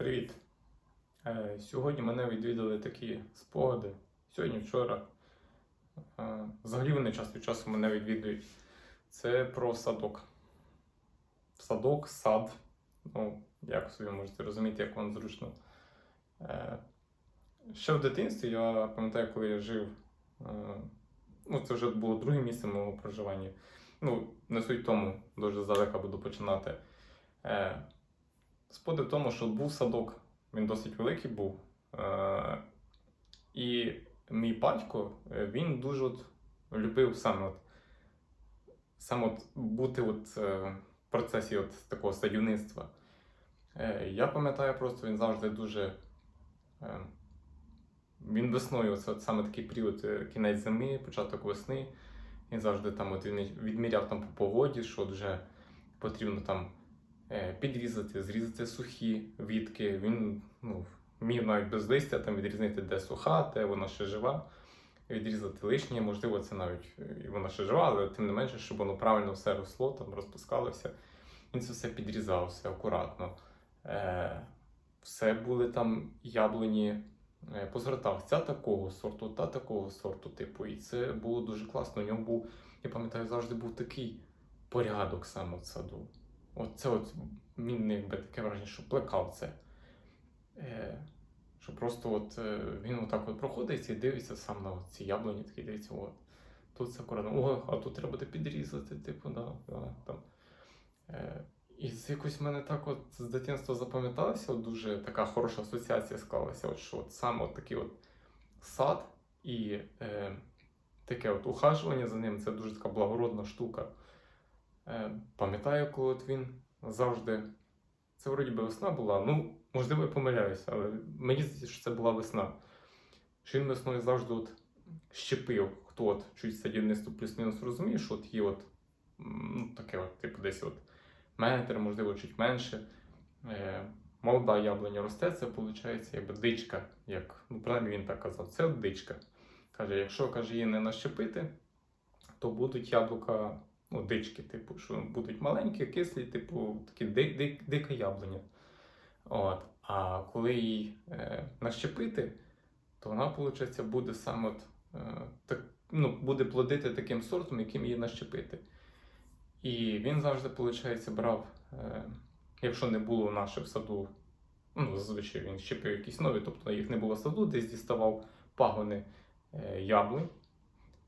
Привіт! Е, Сьогодні мене відвідали такі спогади. Сьогодні, вчора. Е, Взагалі вони час від часу мене відвідують. Це про садок. Садок, сад. Ну, як собі можете розуміти, як вам зручно. Е, Ще в дитинстві я пам'ятаю, коли я жив. Ну, це вже було друге місце мого проживання. Ну, не суть тому, дуже здалека буду починати. Е, в тому, що був садок, він досить великий був. Е, і мій батько, е, він дуже от любив саме от, саме от бути от, е, в процесі от такого садівництва. Я пам'ятаю просто, він завжди дуже. Він весною, це от саме такий період, кінець зими, початок весни. Він завжди там от він відміряв там по погоді, що вже потрібно там підрізати, зрізати сухі вітки. Він ну, вмів навіть без листя там відрізнити, де суха, де вона ще жива. Відрізати лишнє, можливо, це навіть е, і вона ще жива, але тим не менше, щоб воно правильно все росло, там розпускалося. Він це все підрізав, все акуратно. Е, все були там яблуні е, по сортах. Ця такого сорту, та такого сорту, типу. І це було дуже класно. У нього був, я пам'ятаю, завжди був такий порядок саме в саду. От це от він якби таке враження, що плекав це. Е, що просто от е, він отак от проходить і дивиться сам на ці яблуні, такий дивиться, от. Тут це акуратно, о, а тут треба підрізати, типу, да, да, там. Е, і з якось в мене так от з дитинства запам'яталося, дуже така хороша асоціація склалася, от, що от саме от такий от сад і е, таке от ухажування за ним це дуже така благородна штука. Е, пам'ятаю, коли от він завжди. Це вроді би весна була. Ну, можливо, я помиляюся, але мені здається, що це була весна. Що він весною завжди от щепив, хто от чуть садівництво плюс-мінус розуміє, що от є от ну, таке, от, типу, десь от метр, можливо, чуть менше. Е, молода яблуня росте, це виходить якби дичка, як, ну, принаймні він так казав, це дичка. Каже, якщо каже, її не нащепити, то будуть яблука ну, дички, типу, що будуть маленькі, кислі, типу, такі ди, ди, дика яблуня. От. А коли її е, нащепити, то вона, виходить, буде саме от, е, так, ну, буде плодити таким сортом, яким її нащепити. І він завжди, виходить, брав, е, якщо не було в наших в саду, ну, зазвичай він щепив якісь нові, тобто їх не було в саду, десь діставав пагони е, яблунь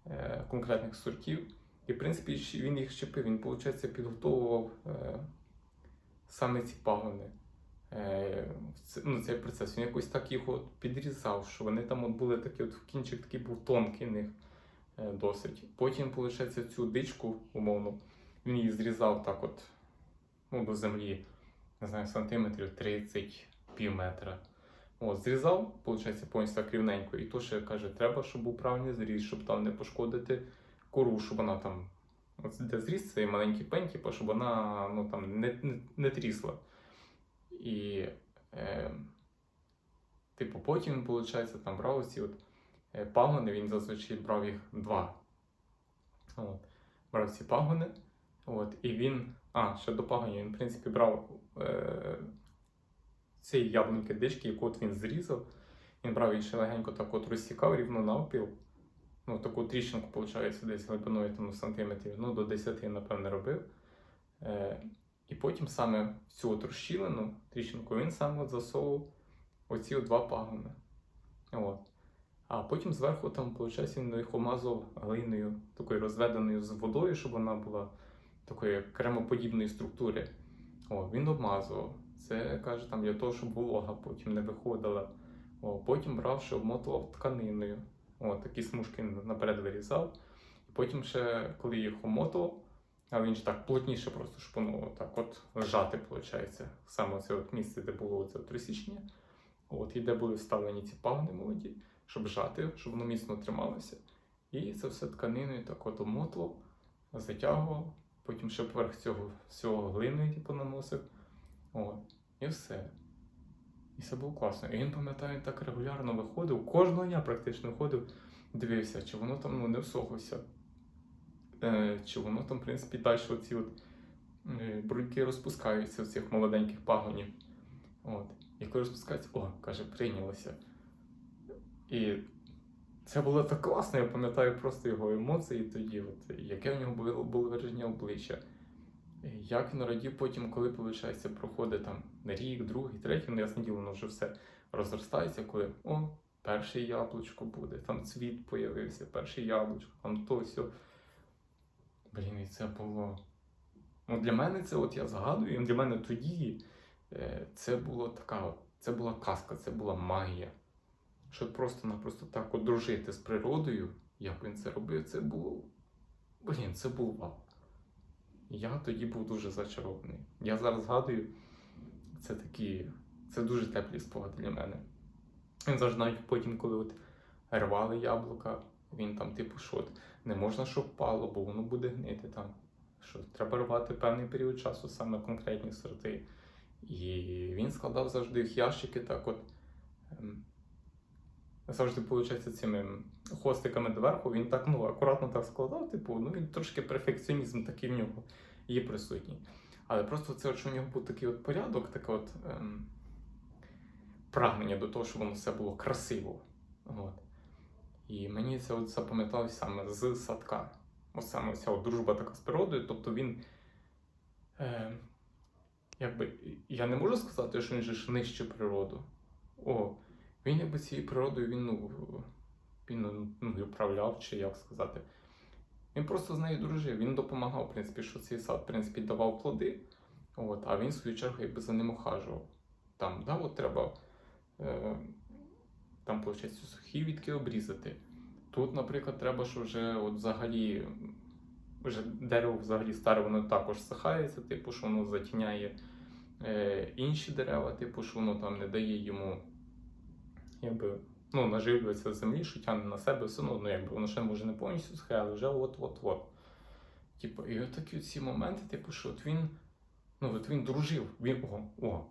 е, конкретних сортів. І, в принципі, він їх щепив, він, виходить, підготовував е, саме ці пагони. Е, ну, цей процес. Він якось так їх от підрізав, що вони там от були такі, от кінчик такий був тонкий них е, досить. Потім, виходить, цю дичку, умовно, він її зрізав так от ну, до землі, не знаю, сантиметрів 30, пів метра. От, зрізав, виходить, повністю так рівненько. І то ще каже, треба, щоб був правильний зріз, щоб там не пошкодити кору, щоб вона там. Де зріз цей маленький пень, типу, щоб вона ну, там, не, не, не трісла. І, е, типу, потім виходить, там брав ці от е, пагони, він зазвичай брав їх два. От. Брав ці пагони. От, і він. А, ще до пагонів, він, в принципі, брав е, ці яблуньки дички, яку от він зрізав. Він брав її ще легенько так от розсікав рівно навпіл. Ну, таку тріщинку, виходить, десь глибиною там, сантиметрів, ну, до 10, напевне, робив. Е, і потім саме цю от розщілену тріщинку він саме от засовував оці от два пагони. От. А потім зверху там, виходить, він їх обмазував глиною, такою розведеною з водою, щоб вона була такої кремоподібної структури. О, він обмазував. Це каже там для того, щоб волога потім не виходила. О, потім брав, ще обмотував тканиною. О, такі смужки наперед вирізав. І потім ще, коли їх омотував, а він ж так плотніше, просто воно так от лежати, виходить. Саме це от місце, де було це от розсічення. От, і де були вставлені ці пагони молоді, щоб жати, щоб воно міцно трималося. І це все тканиною так от омотував, затягував, потім ще поверх цього всього глиною типу, наносив. От, і все. І це було класно. І він, пам'ятаю, так регулярно виходив, кожного дня практично виходив, дивився, чи воно там ну, не всохлося, е, чи воно там, в принципі, далі оці от, е, бруньки розпускаються в цих молоденьких пагонів. От. І коли спускається, о, каже, прийнялося. І це було так класно, я пам'ятаю просто його емоції тоді, от, яке в нього було, було вираження обличчя. Як він радів потім, коли, виходить, проходить там рік, другий, третій, ну ясне діло, воно вже все розростається, коли о, перше яблучко буде, там цвіт появився, перше яблучко, там то все. Блін, і це було. Ну, для мене це, от я згадую, для мене тоді е, це було така, це була казка, це була магія. Щоб просто-напросто так от дружити з природою, як він це робив, це було. Блін, це був вау. Я тоді був дуже зачарований. Я зараз згадую, це такі, це дуже теплі спогади для мене. Він завжди навіть потім, коли от рвали яблука, він там, типу, що от, не можна, щоб впало, бо воно буде гнити там. Що треба рвати певний період часу, саме конкретні сорти. І він складав завжди в ящики так от. Завжди, виходить, цими хвостиками доверху, він так ну, акуратно так складав, типу, ну він трошки перфекціонізм такий в нього є присутній. Але просто це, що в нього був такий от порядок, таке от ем, прагнення до того, щоб воно все було красиво. От. І мені це от запам'яталось саме з садка. Ось саме ця от дружба така з природою. Тобто він. Е, якби, я не можу сказати, що він же нижче природу. О, він якби цією природою він, ну, він ну, управляв, чи як сказати. Він просто з нею дружив, він допомагав, в принципі, що цей сад в принципі, давав плоди, от, а він, в свою чергу, якби за ним ухажував. Там, да, от треба е, там, виходить, сухі відки обрізати. Тут, наприклад, треба, що вже от взагалі вже дерево взагалі старе, воно також сахається, типу, що воно затіняє е, інші дерева, типу, що воно там не дає йому якби, ну, наживлюється з землі, що тягне на себе, все одно, ну, якби воно ще може не повністю схає, але вже от-от-от. Типу, і такі ці моменти, типу, що от він, ну, от він дружив, він, о, о,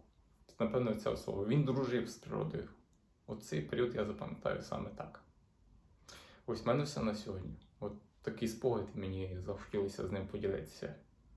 напевно, це слово, він дружив з природою. От цей період я запам'ятаю саме так. Ось в мене все на сьогодні. От такий спогад мені захотілося з ним поділитися.